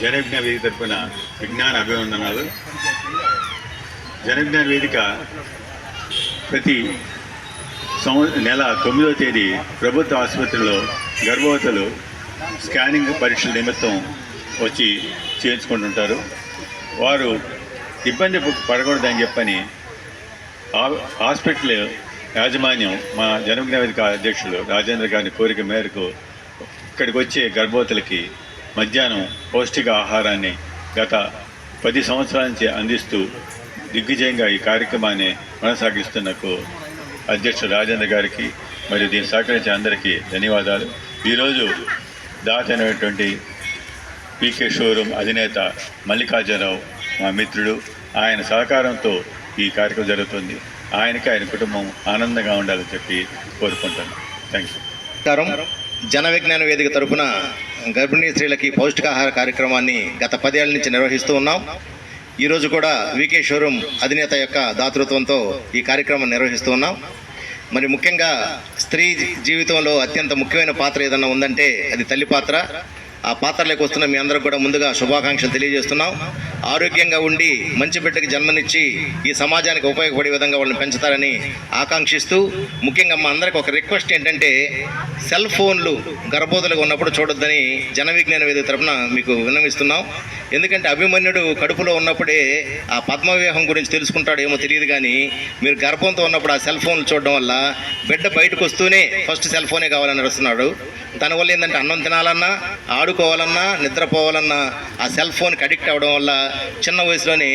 జనవిజ్ఞాన వేదిక తరపున విజ్ఞాన అభివందనాలు జనవిజ్ఞాన వేదిక ప్రతి సంవ నెల తొమ్మిదవ తేదీ ప్రభుత్వ ఆసుపత్రిలో గర్భవతులు స్కానింగ్ పరీక్షల నిమిత్తం వచ్చి చేయించుకుంటుంటారు. వారు ఇబ్బంది పడకూడదని చెప్పని ఆ- హాస్పిటల్ యాజమాన్యం మా జనవిజ్ఞాన వేదిక అధ్యక్షులు రాజేంద్ర గారి కోరిక మేరకు ఇక్కడికి వచ్చే గర్భవతులకి మధ్యాహ్నం పౌష్టిక ఆహారాన్ని గత పది సంవత్సరాల నుంచి అందిస్తూ దిగ్విజయంగా ఈ కార్యక్రమాన్ని కొనసాగిస్తున్నకు అధ్యక్షుడు రాజేంద్ర గారికి మరియు దీన్ని సహకరించిన అందరికీ ధన్యవాదాలు. ఈరోజు దాత పీకే షోరూమ్ అధినేత మల్లికార్జునరావు మా మిత్రుడు. ఆయన సహకారంతో ఈ కార్యక్రమం జరుగుతుంది. ఆయనకి ఆయన కుటుంబం ఆనందంగా ఉండాలని చెప్పి కోరుకుంటాను థ్యాంక్ యూ జన విజ్ఞాన వేదిక తరపున గర్భిణీ స్త్రీలకి పౌష్టికాహార కార్యక్రమాన్ని గత పదేళ్ళ నుంచి నిర్వహిస్తూ ఉన్నాం. ఈరోజు కూడా వికే షోరూమ్ అధినేత యొక్క దాతృత్వంతో ఈ కార్యక్రమం నిర్వహిస్తూ ఉన్నాం. మరి ముఖ్యంగా స్త్రీ జీవితంలో అత్యంత ముఖ్యమైన పాత్ర ఏదన్నా ఉందంటే అది తల్లి పాత్ర. ఆ పాత్రలోకి వస్తున్న మీ అందరికి కూడా ముందుగా శుభాకాంక్షలు తెలియజేస్తున్నాం. ఆరోగ్యంగా ఉండి మంచి బిడ్డకి జన్మనిచ్చి ఈ సమాజానికి ఉపయోగపడే విధంగా వాళ్ళని పెంచుతారని ఆకాంక్షిస్తూ ముఖ్యంగా మా అందరికి ఒక రిక్వెస్ట్ ఏంటంటే సెల్ ఫోన్లు గర్భోధులుగా ఉన్నప్పుడు చూడొద్దని జన విజ్ఞాన వేదిక తరపున మీకు విన్నవిస్తున్నాం. ఎందుకంటే అభిమన్యుడు కడుపులో ఉన్నప్పుడే ఆ పద్మవ్యూహం గురించి తెలుసుకుంటాడేమో తెలియదు కానీ మీరు గర్భంతో ఉన్నప్పుడు ఆ సెల్ ఫోన్లు చూడడం వల్ల బిడ్డ బయటకు వస్తూనే ఫస్ట్ సెల్ ఫోనే కావాలని నడుస్తున్నాడు దానివల్ల ఏంటంటే అన్నం తినాలన్నా ఆడుకోవాలన్నా నిద్రపోవాలన్నా ఆ సెల్ ఫోన్కి అడిక్ట్ అవ్వడం వల్ల చిన్న వయసులోనే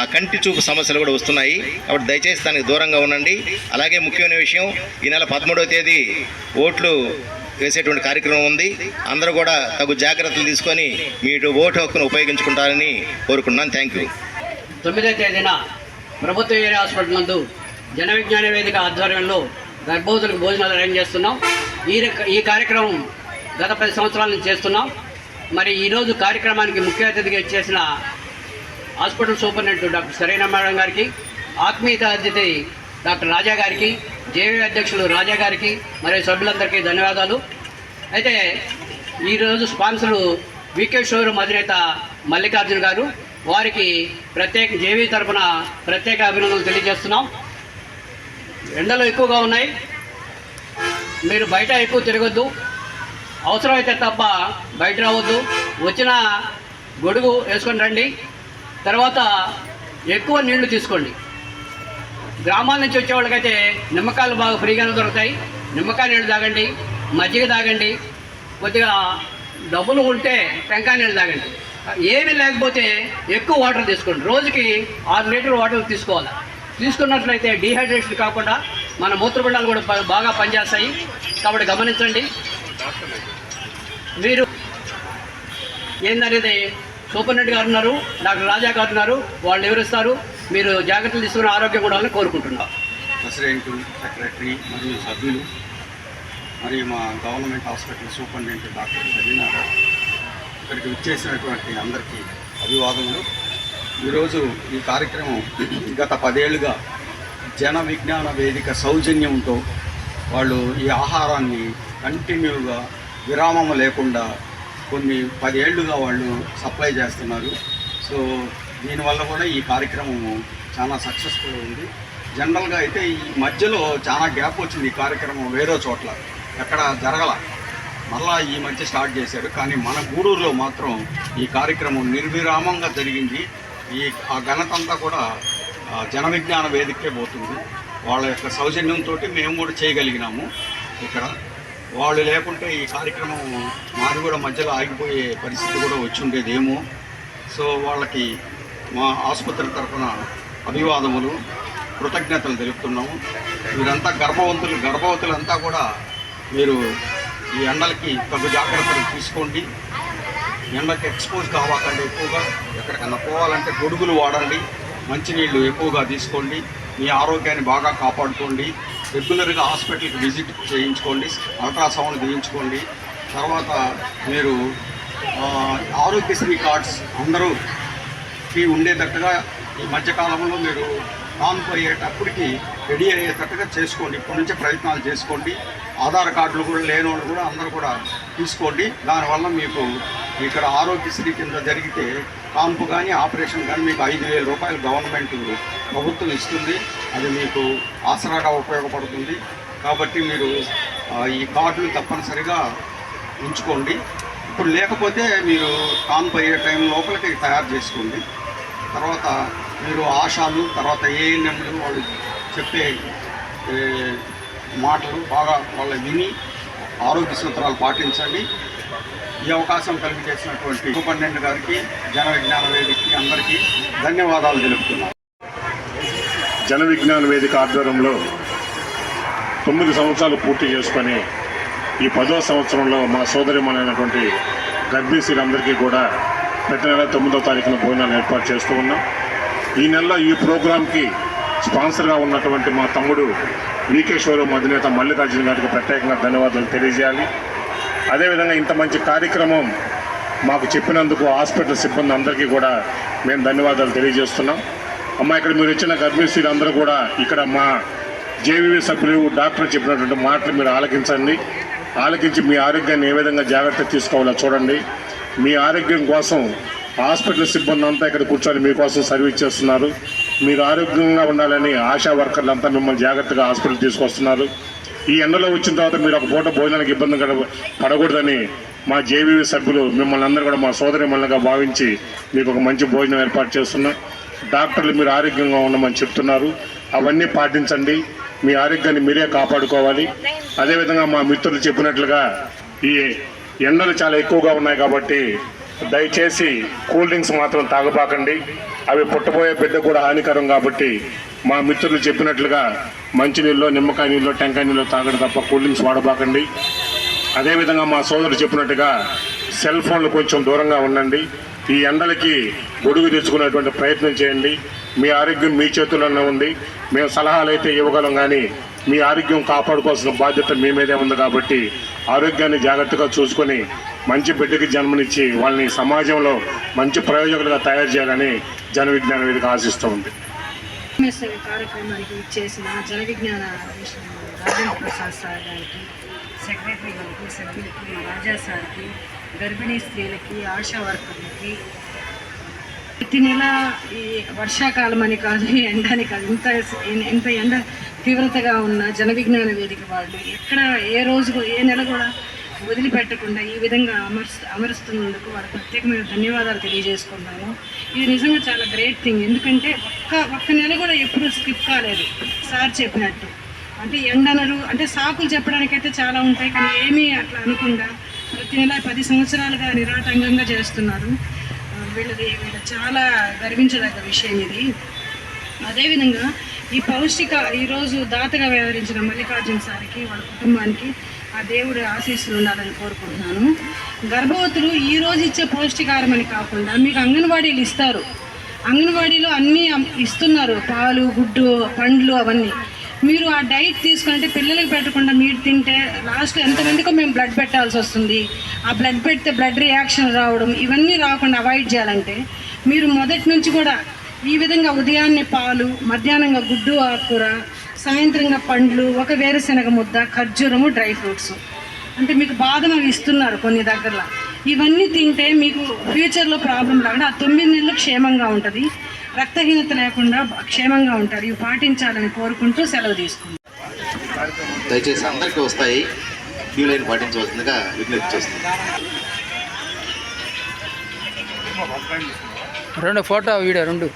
ఆ కంటి చూపు సమస్యలు కూడా వస్తున్నాయి. కాబట్టి దయచేసి దానికి దూరంగా ఉండండి. అలాగే ముఖ్యమైన విషయం ఈ నెల పదమూడవ తేదీ ఓట్లు వేసేటువంటి కార్యక్రమం ఉంది. అందరూ కూడా తగు జాగ్రత్తలు తీసుకొని మీరు ఓటు హక్కును ఉపయోగించుకుంటారని కోరుకున్నాను థ్యాంక్ యూ. తొమ్మిదో తేదీన ప్రభుత్వ ఏరియా హాస్పిటల్ నందు జన విజ్ఞాన వేదిక ఆధ్వర్యంలో గర్భవతులకు భోజనాలు అరేంజ్ చేస్తున్నాం. ఈ ఈ కార్యక్రమం గత పది సంవత్సరాల నుంచి చేస్తున్నాం. మరి ఈరోజు కార్యక్రమానికి ముఖ్య అతిథిగా ఇచ్చేసిన హాస్పిటల్ సూపరింటెండెంట్ డాక్టర్ సరైన మేడం గారికి ఆత్మీయత అతిథి డాక్టర్ రాజా గారికి జేవి అధ్యక్షులు రాజా గారికి మరియు సభ్యులందరికీ ధన్యవాదాలు. అయితే ఈరోజు స్పాన్సరు వికే షోరూమ్ అధినేత మల్లికార్జున గారు. వారికి ప్రత్యేక జేవీ తరఫున ప్రత్యేక అభినందనలు తెలియజేస్తున్నాం. ఎండలు ఎక్కువగా ఉన్నాయి. మీరు బయట ఎక్కువ తిరగొద్దు. అవసరమైతే తప్ప బయట రావద్దు. వచ్చిన గొడుగు వేసుకొని రండి. తర్వాత ఎక్కువ నీళ్ళు తీసుకోండి. గ్రామాల నుంచి వచ్చే వాళ్ళకైతే నిమ్మకాయలు బాగా ఫ్రీగానే దొరుకుతాయి. నిమ్మకాయ నీళ్ళు తాగండి మజ్జిగ తాగండి కొద్దిగా డబ్బులు ఉంటే టెంకాయ నీళ్ళు తాగండి. ఏమీ లేకపోతే ఎక్కువ వాటర్ తీసుకోండి. రోజుకి ఆరు లీటర్ వాటర్ తీసుకోవాలి. తీసుకున్నట్లయితే డీహైడ్రేషన్ కాకుండా మన మూత్రపిండాలు కూడా బాగా పనిచేస్తాయి. కాబట్టి గమనించండి. మీరు ఏందనేది సూపరింటెండెంట్ గారు ఉన్నారు డాక్టర్ రాజా గారు ఉన్నారు వాళ్ళు వివరిస్తారు మీరు జాగ్రత్తలు తీసుకుని ఆరోగ్యం కూడా కోరుకుంటున్నాం. ప్రెసిడెంట్ సెక్రటరీ మరియు సభ్యులు మరియు మా government hospital superintendent doctor Sajeena Rao ఇక్కడికి వచ్చేసినటువంటి అందరికీ అభివాదములు. ఈరోజు ఈ కార్యక్రమం గత పదేళ్ళుగా జన విజ్ఞాన వేదిక సౌజన్యంతో వాళ్ళు ఈ ఆహారాన్ని కంటిన్యూగా విరామం లేకుండా కొన్ని పదేళ్ళుగా వాళ్ళు సప్లై చేస్తున్నారు. సో దీనివల్ల కూడా ఈ కార్యక్రమము చాలా సక్సెస్ఫుల్ ఉంది జనరల్గా అయితే ఈ మధ్యలో చాలా గ్యాప్ వచ్చింది ఈ కార్యక్రమం వేరే చోట్ల. ఎక్కడ జరగల. మళ్ళా ఈ మధ్య స్టార్ట్ చేశారు. కానీ మన గూడూరులో మాత్రం ఈ కార్యక్రమం నిర్విరామంగా జరిగింది. ఈ ఆ ఘనత అంతా కూడా జన విజ్ఞాన వేదికే పోతుంది. వాళ్ళ యొక్క సౌజన్యంతో మేము కూడా చేయగలిగినాము. ఇక్కడ వాళ్ళు లేకుంటే ఈ కార్యక్రమం మాది కూడా మధ్యలో ఆగిపోయే పరిస్థితి కూడా వచ్చి ఉండేదేమో సో వాళ్ళకి మా ఆసుపత్రి తరఫున అభివాదములు కృతజ్ఞతలు తెలుపుతున్నాము. వీరంతా గర్భవంతులు గర్భవతులంతా కూడా మీరు ఈ ఎండలకి తగు జాగ్రత్తలు తీసుకోండి. ఎండకి ఎక్స్పోజ్ కావాకండి ఎక్కువగా ఎక్కడికన్నా పోవాలంటే గొడుగులు వాడండి. మంచినీళ్ళు ఎక్కువగా తీసుకోండి. మీ ఆరోగ్యాన్ని బాగా కాపాడుకోండి. రెగ్యులర్గా హాస్పిటల్కి విజిట్ చేయించుకోండి. అల్ట్రాసౌండ్ తీయించుకోండి. తర్వాత మీరు ఆరోగ్యశ్రీ కార్డ్స్ అందరూ ఫ్రీ ఉండేటట్టుగా ఈ మధ్యకాలంలో మీరు ఆన్ పోయేటప్పటికి రెడీ అయ్యేటట్టుగా చేసుకోండి. ఇప్పటి నుంచే ప్రయత్నాలు చేసుకోండి. ఆధార్ కార్డులు కూడా లేని వాళ్ళు కూడా అందరూ కూడా తీసుకోండి. దానివల్ల మీకు ఇక్కడ ఆరోగ్యశ్రీ కింద జరిగితే కాన్పు కానీ ఆపరేషన్ కానీ మీకు ఐదు వేల రూపాయలు గవర్నమెంట్ ప్రభుత్వం ఇస్తుంది. అది మీకు ఆసరాగా ఉపయోగపడుతుంది. కాబట్టి మీరు ఈ కార్డులు తప్పనిసరిగా ఉంచుకోండి. ఇప్పుడు లేకపోతే మీరు కాన్పు అయ్యే టైం లోపలికి తయారు చేసుకోండి. తర్వాత మీరు ఆశాలు తర్వాత ఏఎన్ఎంలు వాళ్ళు చెప్పే మాటలు బాగా వాళ్ళ విని ఆరోగ్య సూత్రాలు పాటించండి. ఈ అవకాశం కలిగించేసినటువంటి సూపరింటెండెంట్ గారికి జన విజ్ఞాన వేదికకి అందరికీ ధన్యవాదాలు తెలుపుతున్నాను జన విజ్ఞాన వేదిక ఆధ్వర్యంలో తొమ్మిది సంవత్సరాలు పూర్తి చేసుకొని ఈ పదో సంవత్సరంలో మా సోదరిమణైనటువంటి గర్భిణీ కూడా ప్రతి నెల తొమ్మిదో తారీఖున భోజనాలు ఏర్పాటు చేస్తూ ఉన్నాం. ఈ నెలలో ఈ ప్రోగ్రాంకి స్పాన్సర్గా ఉన్నటువంటి మా తమ్ముడు వీకేశ్వరం అధినేత మల్లికార్జున గారికి ప్రత్యేకంగా ధన్యవాదాలు తెలియజేయాలి. అదేవిధంగా ఇంత మంచి కార్యక్రమం మాకు చెప్పినందుకు హాస్పిటల్ సిబ్బంది అందరికీ కూడా మేము ధన్యవాదాలు తెలియజేస్తున్నాం. అమ్మ ఇక్కడ మీరు వచ్చిన గర్భిణీ అందరూ కూడా ఇక్కడ మా జేవీవి సభ్యులు డాక్టర్ చెప్పినటువంటి మాటలు మీరు ఆలకించండి. ఆలకించి మీ ఆరోగ్యాన్ని ఏ విధంగా జాగ్రత్త తీసుకోవాలో చూడండి. మీ ఆరోగ్యం కోసం హాస్పిటల్ సిబ్బంది అంతా ఇక్కడ కూర్చొని మీకోసం సర్వీస్ చేస్తున్నారు. మీరు ఆరోగ్యంగా ఉండాలని ఆశా వర్కర్లు అంతా మిమ్మల్ని జాగ్రత్తగా హాస్పిటల్ తీసుకొస్తున్నారు. ఈ ఎండలో వచ్చిన తర్వాత మీరు ఒక పూట భోజనానికి ఇబ్బంది పడకూడదని మా జేబీవీ సభ్యులు మిమ్మల్ని అందరూ కూడా మా సోదరి మళ్ళీగా భావించి మీకు ఒక మంచి భోజనం ఏర్పాటు చేస్తున్నాం. డాక్టర్లు మీరు ఆరోగ్యంగా ఉండమని చెప్తున్నారు. అవన్నీ పాటించండి. మీ ఆరోగ్యాన్ని మీరే కాపాడుకోవాలి. అదేవిధంగా మా మిత్రులు చెప్పినట్లుగా ఈ ఎండలు చాలా ఎక్కువగా ఉన్నాయి కాబట్టి దయచేసి కూల్ డ్రింక్స్ మాత్రం తాగబాకండి. అవి పుట్టబోయే బిడ్డ కూడా హానికరం కాబట్టి మా మిత్రులు చెప్పినట్లుగా మంచినీళ్ళు నిమ్మకాయ నీళ్ళు టెంకాయ నీళ్ళు తాగడం తప్ప కూల్ డ్రింక్స్ వాడబాకండి. అదేవిధంగా మా సోదరుడు చెప్పినట్టుగా సెల్ ఫోన్లు కొంచెం దూరంగా ఉండండి. ఈ ఎండలకి గొడుగు తెచ్చుకునేటువంటి ప్రయత్నం చేయండి. మీ ఆరోగ్యం మీ చేతుల్లోనే ఉంది. మేము సలహాలు అయితే ఇవ్వగలం కానీ మీ ఆరోగ్యం కాపాడుకోవాల్సిన బాధ్యత మీ మీదే ఉంది కాబట్టి ఆరోగ్యాన్ని జాగ్రత్తగా చూసుకొని మంచి బిడ్డకి జన్మనిచ్చి వాళ్ళని సమాజంలో మంచి ప్రయోజకులుగా తయారు చేయాలని జన విజ్ఞాన వేదిక ఆశిస్తూ ఉంది. రామేశ్వరి కార్యక్రమానికి ఇచ్చేసిన జన విజ్ఞాన రాజేంద్ర ప్రసాద్ సార్ గారికి సెక్రటరీ గారికి సభ్యులకి మా రాజా సార్కి గర్భిణీ స్త్రీలకి ఆశా వర్కర్లకి. ప్రతి నెల ఈ వర్షాకాలం అని కాదు ఎండని కాదు ఇంత ఇంత ఎండ తీవ్రతగా ఉన్న జన విజ్ఞాన వేదిక వాళ్ళు ఎక్కడ ఏ రోజు ఏ నెల కూడా వదిలిపెట్టకుండా ఈ విధంగా అమర్స్ అమరుస్తున్నందుకు వాళ్ళకి ప్రత్యేకమైన ధన్యవాదాలు తెలియజేసుకుంటాను ఇది నిజంగా చాలా గ్రేట్ థింగ్. ఎందుకంటే ఒక్క ఒక్క నెల కూడా ఎప్పుడు స్కిప్ కాలేదు. సార్ చెప్పినట్టు. అంటే ఎండనరు అంటే సాకులు చెప్పడానికైతే చాలా ఉంటాయి కానీ ఏమీ అట్లా అనకుండా ప్రతి నెల పది సంవత్సరాలుగా నిరాటంకంగా చేస్తున్నారు. వీళ్ళది వీళ్ళ చాలా గర్వించదగ్గ విషయం ఇది. అదేవిధంగా ఈ పౌష్టిక ఈరోజు దాతగా వ్యవహరించిన మల్లికార్జున సార్కి వాళ్ళ కుటుంబానికి ఆ దేవుడి ఆశీస్సులు ఉండాలని కోరుకుంటున్నాను. గర్భవతులు ఈ రోజు ఇచ్చే పౌష్టికారం అని కాకుండా మీకు అంగన్వాడీలు ఇస్తారు. అంగన్వాడీలో అన్నీ ఇస్తున్నారు. పాలు గుడ్డు పండ్లు అవన్నీ. మీరు ఆ డైట్ తీసుకుంటే పిల్లలకి పెట్టకుండా మీరు తింటే లాస్ట్ ఎంతమందికో మేము బ్లడ్ పెట్టాల్సి వస్తుంది. ఆ బ్లడ్ పెడితే బ్లడ్ రియాక్షన్ రావడం ఇవన్నీ రాకుండా అవాయిడ్ చేయాలంటే మీరు మొదటి నుంచి కూడా ఈ విధంగా ఉదయాన్నే పాలు మధ్యాహ్నంగా గుడ్డు ఆకుకూర సాయంత్రంగా పండ్లు ఒక వేరుశనగ ముద్ద ఖర్జూరము డ్రై ఫ్రూట్స్. అంటే మీకు బాదం అవి ఇస్తున్నారు కొన్ని దగ్గరలో. ఇవన్నీ తింటే మీకు ఫ్యూచర్లో ప్రాబ్లం రాకుండా ఆ తొమ్మిది నెలలు క్షేమంగా ఉంటుంది. రక్తహీనత లేకుండా క్షేమంగా ఉంటారు ఇవి పాటించాలని కోరుకుంటూ సెలవు తీసుకుంటాం దయచేసి అందరికీ వస్తాయి. క్యూ లైన్ పాటించవలసిందిగా విజ్ఞప్తి రెండు ఫోటో వీడియో రెండు.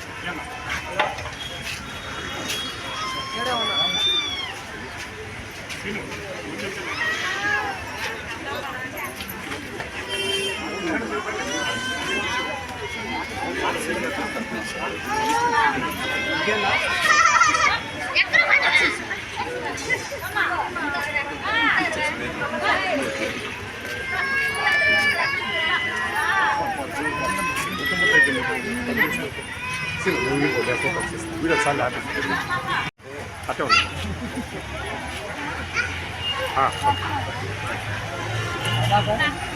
వీడియో చాలా అట్టే ఉంది ఓకే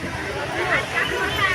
่ะ